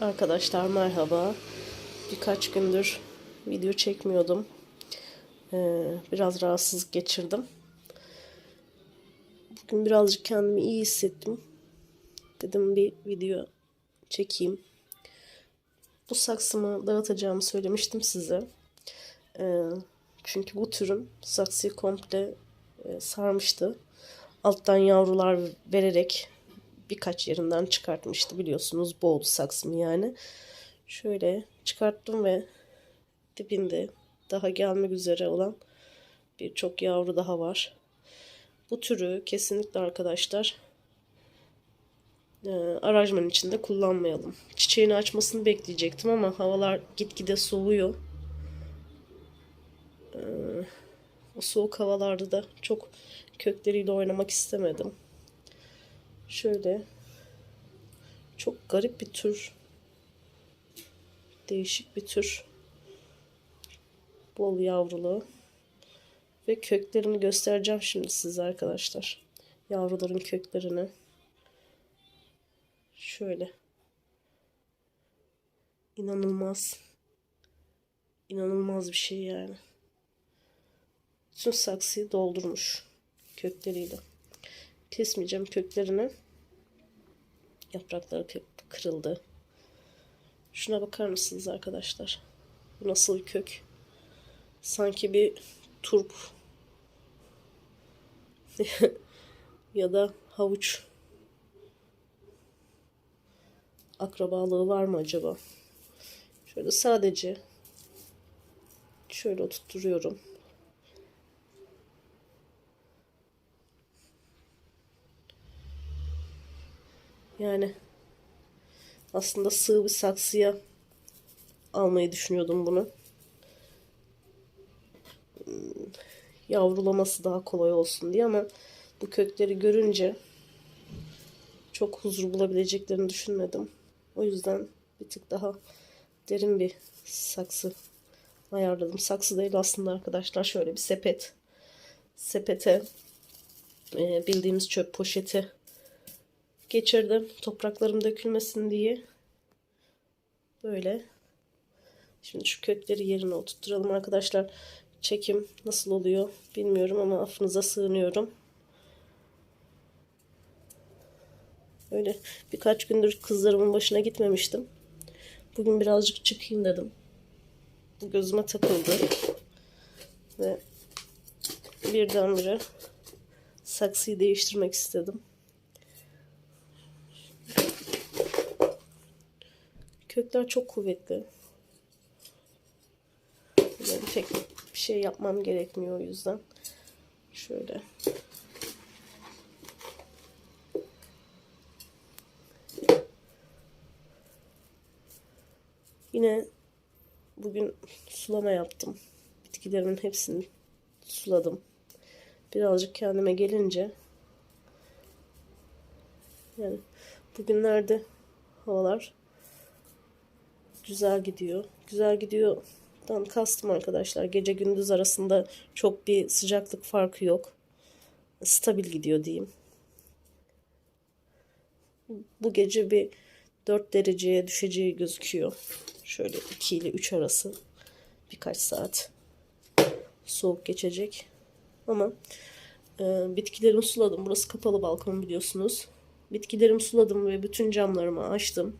Arkadaşlar merhaba. Birkaç gündür video çekmiyordum. Ee, biraz rahatsızlık geçirdim. Bugün birazcık kendimi iyi hissettim. Dedim bir video çekeyim. Bu saksımı dağıtacağımı söylemiştim size. Ee, çünkü bu türüm saksıyı komple e, sarmıştı. Alttan yavrular vererek birkaç yerinden çıkartmıştı biliyorsunuz. Boğdu saksımı yani. Şöyle çıkarttım ve dibinde daha gelmek üzere olan birçok yavru daha var. Bu türü kesinlikle arkadaşlar e, aranjman içinde kullanmayalım. Çiçeğini açmasını bekleyecektim ama havalar gitgide soğuyor. E, o soğuk havalarda da çok kökleriyle oynamak istemedim. Şöyle çok garip bir tür. Değişik bir tür. Bol yavrulu. Ve köklerini göstereceğim şimdi size arkadaşlar. Yavruların köklerini. Şöyle. İnanılmaz. İnanılmaz bir şey yani. Bütün saksıyı doldurmuş kökleriyle. Kesmeyeceğim köklerini. Yaprakları kırıldı. Şuna bakar mısınız arkadaşlar? Bu nasıl bir kök? Sanki bir turp ya da havuç akrabalığı var mı acaba? Şöyle sadece şöyle oturtuyorum. Yani aslında sığ bir saksıya almayı düşünüyordum bunu. Hmm, Yavrulaması daha kolay olsun diye ama bu kökleri görünce çok huzur bulabileceklerini düşünmedim. O yüzden bir tık daha derin bir saksı ayarladım. Saksı değil aslında arkadaşlar şöyle bir sepet. Sepete e, bildiğimiz çöp poşeti geçirdim. Topraklarım dökülmesin diye. Böyle. Şimdi şu kökleri yerine oturtturalım arkadaşlar. Çekim nasıl oluyor bilmiyorum ama affınıza sığınıyorum. Öyle birkaç gündür kızlarımın başına gitmemiştim. Bugün birazcık çıkayım dedim. Bu gözüme takıldı. Ve birdenbire saksıyı değiştirmek istedim. Kökler çok kuvvetli. Yani pek bir şey yapmam gerekmiyor o yüzden. Şöyle. Yine bugün sulama yaptım. Bitkilerimin hepsini suladım. Birazcık kendime gelince yani bugünlerde havalar güzel gidiyor. Güzel gidiyor. Dan kastım arkadaşlar. Gece gündüz arasında çok bir sıcaklık farkı yok. Stabil gidiyor diyeyim. Bu gece bir 4 dereceye düşeceği gözüküyor. Şöyle 2 ile 3 arası birkaç saat soğuk geçecek. Ama e, bitkilerimi suladım. Burası kapalı balkon biliyorsunuz. Bitkilerimi suladım ve bütün camlarımı açtım.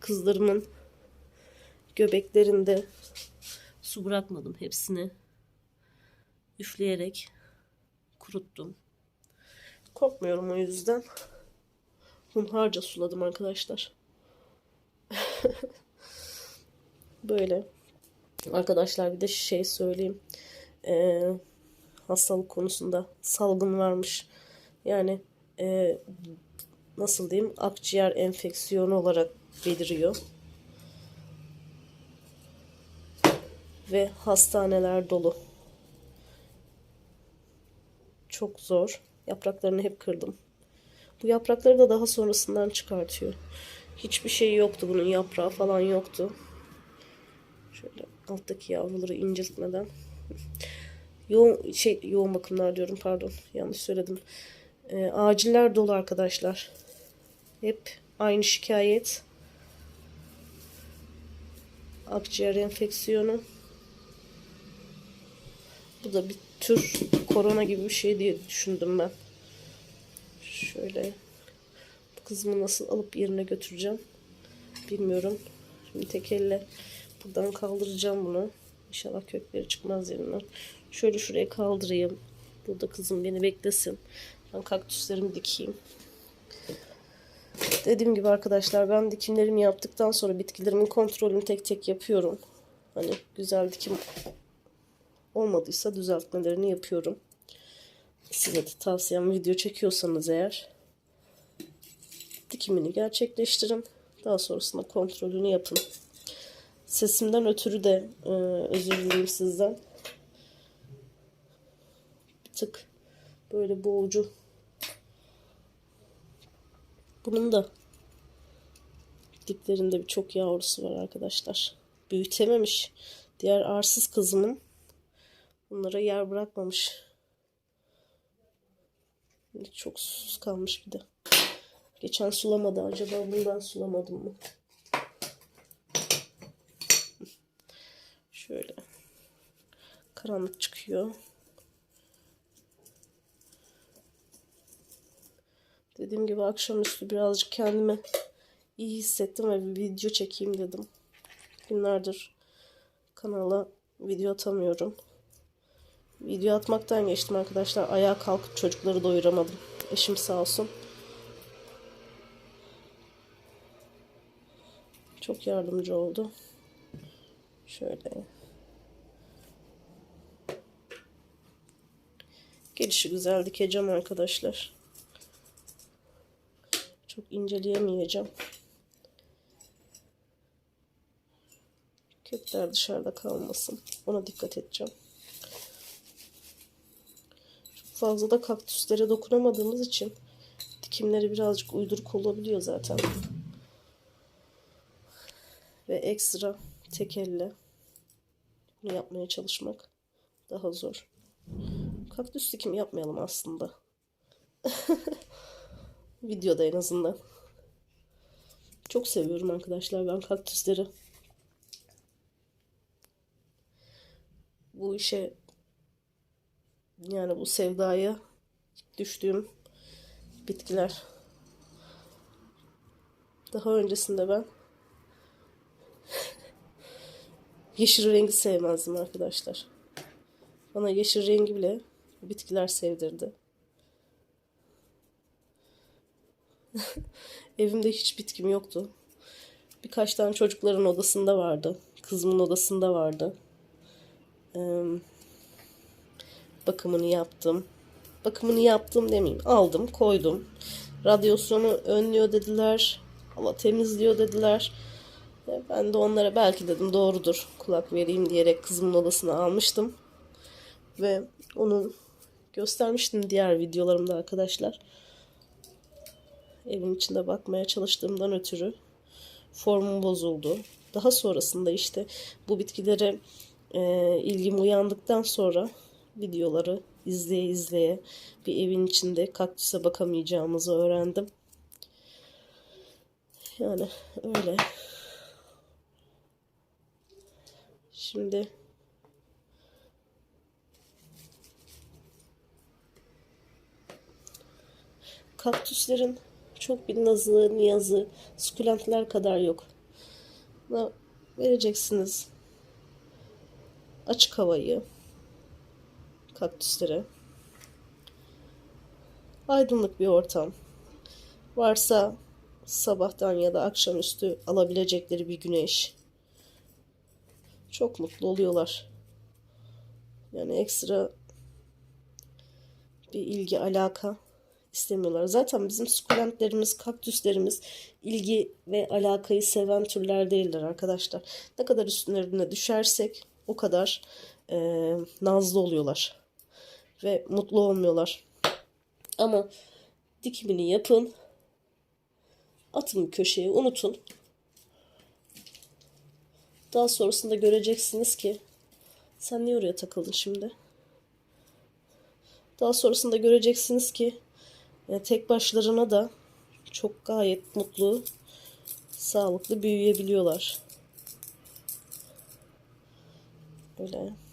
Kızlarımın göbeklerinde su bırakmadım hepsini. Üfleyerek kuruttum. Korkmuyorum o yüzden. Hunharca suladım arkadaşlar. Böyle. Arkadaşlar bir de şey söyleyeyim. Ee, hastalık konusunda salgın varmış. Yani e, nasıl diyeyim akciğer enfeksiyonu olarak beliriyor. Ve hastaneler dolu. Çok zor. Yapraklarını hep kırdım. Bu yaprakları da daha sonrasından çıkartıyor. Hiçbir şey yoktu bunun yaprağı falan yoktu. Şöyle alttaki yavruları inciltmeden. Yoğun şey yoğun bakımlar diyorum pardon yanlış söyledim. Ee, aciller dolu arkadaşlar. Hep aynı şikayet. akciğer enfeksiyonu. Bu da bir tür korona gibi bir şey diye düşündüm ben. Şöyle bu kızımı nasıl alıp yerine götüreceğim bilmiyorum. Şimdi tek elle buradan kaldıracağım bunu. İnşallah kökleri çıkmaz yerinden. Şöyle şuraya kaldırayım. Burada kızım beni beklesin. Ben kaktüslerimi dikeyim. Dediğim gibi arkadaşlar ben dikimlerimi yaptıktan sonra bitkilerimin kontrolünü tek tek yapıyorum. Hani güzel dikim olmadıysa düzeltmelerini yapıyorum. Size de tavsiyem video çekiyorsanız eğer dikimini gerçekleştirin. Daha sonrasında kontrolünü yapın. Sesimden ötürü de e, özür dileyim sizden. Bir tık böyle boğucu. Bunun da diplerinde birçok yavrusu var arkadaşlar. Büyütememiş. Diğer arsız kızımın bunlara yer bırakmamış. Çok susuz kalmış bir de. Geçen sulamadı. Acaba bundan sulamadım mı? Şöyle. Karanlık çıkıyor. Dediğim gibi akşamüstü birazcık kendimi iyi hissettim ve bir video çekeyim dedim. Günlerdir kanala video atamıyorum. Video atmaktan geçtim arkadaşlar. Ayağa kalkıp çocukları doyuramadım. Eşim sağ olsun. Çok yardımcı oldu. Şöyle. Gelişi güzel dikeceğim arkadaşlar. Çok inceleyemeyeceğim. Kökler dışarıda kalmasın. Ona dikkat edeceğim. Çok fazla da kaktüslere dokunamadığımız için dikimleri birazcık uyduruk olabiliyor zaten. Ve ekstra tek elle bunu yapmaya çalışmak daha zor. Kaktüs dikim yapmayalım aslında. Videoda en azından. Çok seviyorum arkadaşlar ben kaktüsleri. Bu işe yani bu sevdaya düştüğüm bitkiler. Daha öncesinde ben yeşil rengi sevmezdim arkadaşlar. Bana yeşil rengi bile bitkiler sevdirdi. Evimde hiç bitkim yoktu. Birkaç tane çocukların odasında vardı. Kızımın odasında vardı. Ee, bakımını yaptım. Bakımını yaptım demeyeyim. Aldım, koydum. Radyasyonu önlüyor dediler. Hava temizliyor dediler. Ee, Ben de onlara belki dedim doğrudur kulak vereyim diyerek kızımın odasına almıştım. Ve onu göstermiştim diğer videolarımda arkadaşlar. Evin içinde bakmaya çalıştığımdan ötürü formum bozuldu. Daha sonrasında işte bu bitkilere e, ilgim uyandıktan sonra videoları izleye izleye bir evin içinde kaktüse bakamayacağımızı öğrendim. Yani öyle. Şimdi kaktüslerin çok bir nazı, niyazı, sukulentler kadar yok. Buna vereceksiniz açık havayı kaktüslere. Aydınlık bir ortam. Varsa sabahtan ya da akşamüstü alabilecekleri bir güneş. Çok mutlu oluyorlar. Yani ekstra bir ilgi, alaka istemiyorlar. Zaten bizim sukulentlerimiz, kaktüslerimiz ilgi ve alakayı seven türler değiller arkadaşlar. Ne kadar üstlerine düşersek o kadar e, nazlı oluyorlar. Ve mutlu olmuyorlar. Ama dikimini yapın. Atın köşeye unutun. Daha sonrasında göreceksiniz ki sen niye oraya takıldın şimdi? Daha sonrasında göreceksiniz ki e, tek başlarına da çok gayet mutlu, sağlıklı büyüyebiliyorlar. Öyle.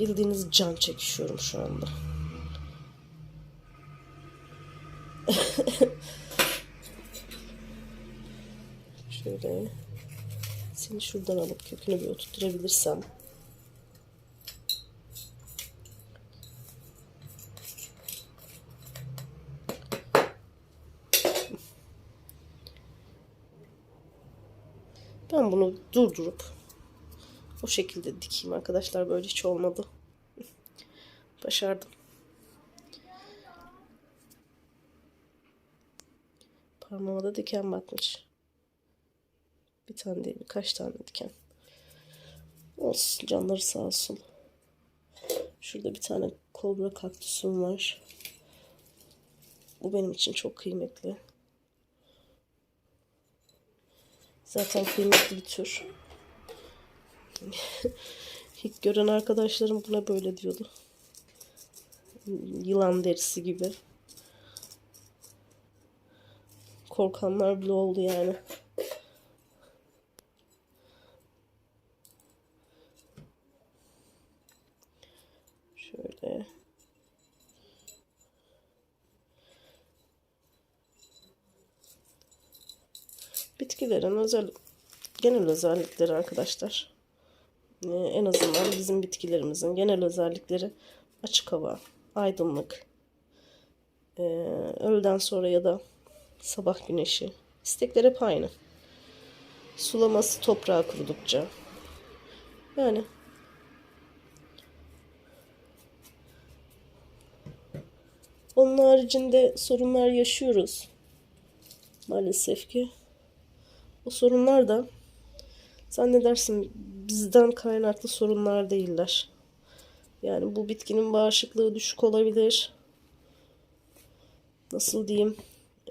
Bildiğiniz can çekişiyorum şu anda. Şöyle seni şuradan alıp kökünü bir oturtturabilirsem. Ben bunu durdurup o şekilde dikeyim arkadaşlar. Böyle hiç olmadı. Başardım. Parmağıma da diken batmış. Bir tane değil birkaç tane diken. Olsun canları sağ olsun. Şurada bir tane kobra kaktüsüm var. Bu benim için çok kıymetli. Zaten kıymetli bir tür. İlk gören arkadaşlarım buna böyle diyordu. Yılan derisi gibi. Korkanlar bile oldu yani. Şöyle. Bitkilerin özel genel özellikleri arkadaşlar. Ee, en azından bizim bitkilerimizin genel özellikleri açık hava, aydınlık, ee, öğleden sonra ya da sabah güneşi. İstekler hep aynı. Sulaması toprağa kurudukça. Yani onun haricinde sorunlar yaşıyoruz. Maalesef ki. O sorunlar da zannedersin bizden kaynaklı sorunlar değiller. Yani bu bitkinin bağışıklığı düşük olabilir. Nasıl diyeyim?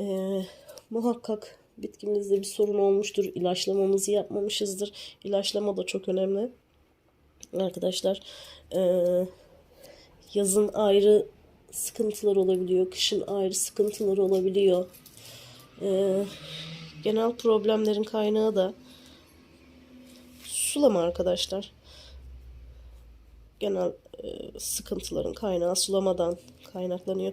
Ee, muhakkak bitkimizde bir sorun olmuştur. İlaçlamamızı yapmamışızdır. İlaçlama da çok önemli. Arkadaşlar ee, yazın ayrı sıkıntılar olabiliyor. Kışın ayrı sıkıntılar olabiliyor. Ee, genel problemlerin kaynağı da sulama arkadaşlar. Genel e, sıkıntıların kaynağı sulamadan kaynaklanıyor.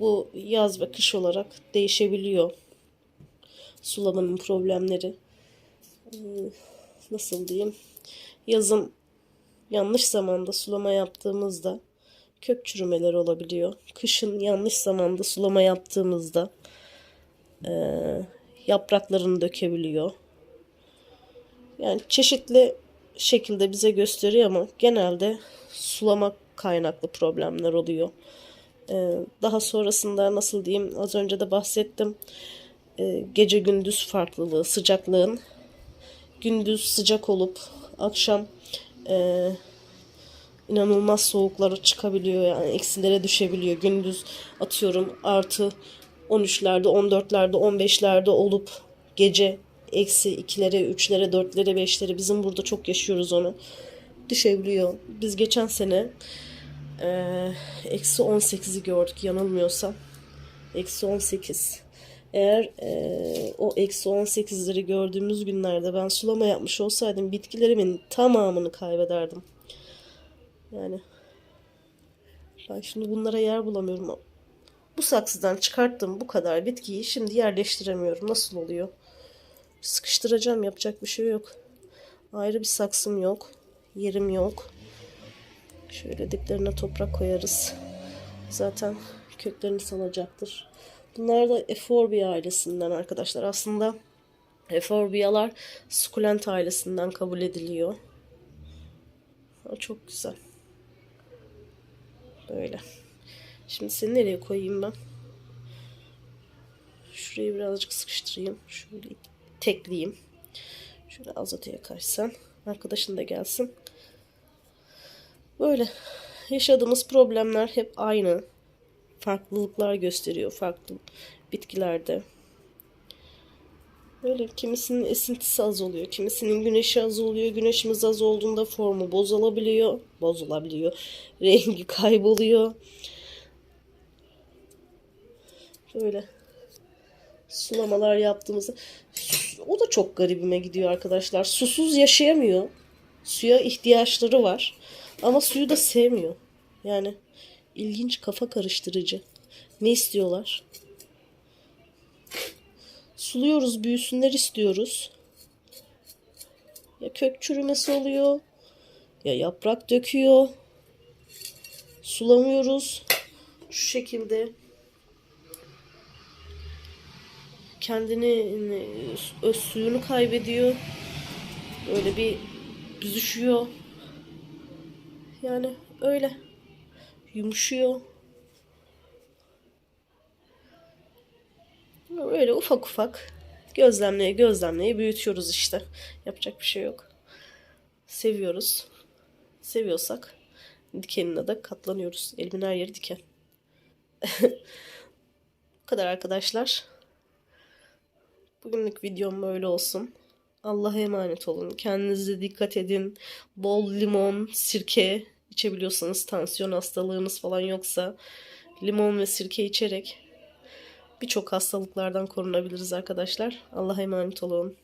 Bu yaz ve kış olarak değişebiliyor. Sulamanın problemleri. Ee, nasıl diyeyim? Yazın yanlış zamanda sulama yaptığımızda kök çürümeleri olabiliyor. Kışın yanlış zamanda sulama yaptığımızda e, yapraklarını dökebiliyor. Yani çeşitli şekilde bize gösteriyor ama genelde sulama kaynaklı problemler oluyor. Ee, daha sonrasında nasıl diyeyim az önce de bahsettim. Ee, gece gündüz farklılığı, sıcaklığın gündüz sıcak olup akşam e, inanılmaz soğuklara çıkabiliyor yani eksilere düşebiliyor. Gündüz atıyorum artı 13'lerde, 14'lerde, 15'lerde olup gece eksi 2'lere, 3'lere, 4'lere, 5'lere bizim burada çok yaşıyoruz onu. Düşebiliyor. Biz geçen sene e, eksi 18'i gördük yanılmıyorsam. Eksi 18. Eğer e, o eksi 18'leri gördüğümüz günlerde ben sulama yapmış olsaydım bitkilerimin tamamını kaybederdim. Yani ben şimdi bunlara yer bulamıyorum. Bu saksıdan çıkarttığım bu kadar bitkiyi şimdi yerleştiremiyorum. Nasıl oluyor? Sıkıştıracağım yapacak bir şey yok. Ayrı bir saksım yok. Yerim yok. Şöyle diplerine toprak koyarız. Zaten köklerini salacaktır. Bunlar da Euphorbia ailesinden arkadaşlar. Aslında Euphorbialar sukulent ailesinden kabul ediliyor. Çok güzel. Böyle. Şimdi seni nereye koyayım ben? Şurayı birazcık sıkıştırayım. Şöyle tekleyeyim. Şöyle az öteye kaçsan. Arkadaşın da gelsin. Böyle. Yaşadığımız problemler hep aynı. Farklılıklar gösteriyor farklı bitkilerde. Böyle kimisinin esintisi az oluyor. Kimisinin güneşi az oluyor. Güneşimiz az olduğunda formu bozulabiliyor. Bozulabiliyor. Rengi kayboluyor. Böyle sulamalar yaptığımızda O da çok garibime gidiyor arkadaşlar. Susuz yaşayamıyor. Suya ihtiyaçları var. Ama suyu da sevmiyor. Yani ilginç kafa karıştırıcı. Ne istiyorlar? Suluyoruz, büyüsünler istiyoruz. Ya kök çürümesi oluyor, ya yaprak döküyor. Sulamıyoruz. Şu şekilde kendini öz suyunu kaybediyor. Böyle bir büzüşüyor. Yani öyle yumuşuyor. Öyle ufak ufak gözlemleye gözlemleye büyütüyoruz işte. Yapacak bir şey yok. Seviyoruz. Seviyorsak dikenine de katlanıyoruz. Elimin her yeri diken. Bu kadar arkadaşlar. Bugünlük videom böyle olsun. Allah'a emanet olun. Kendinize dikkat edin. Bol limon, sirke içebiliyorsanız tansiyon hastalığınız falan yoksa limon ve sirke içerek birçok hastalıklardan korunabiliriz arkadaşlar. Allah'a emanet olun.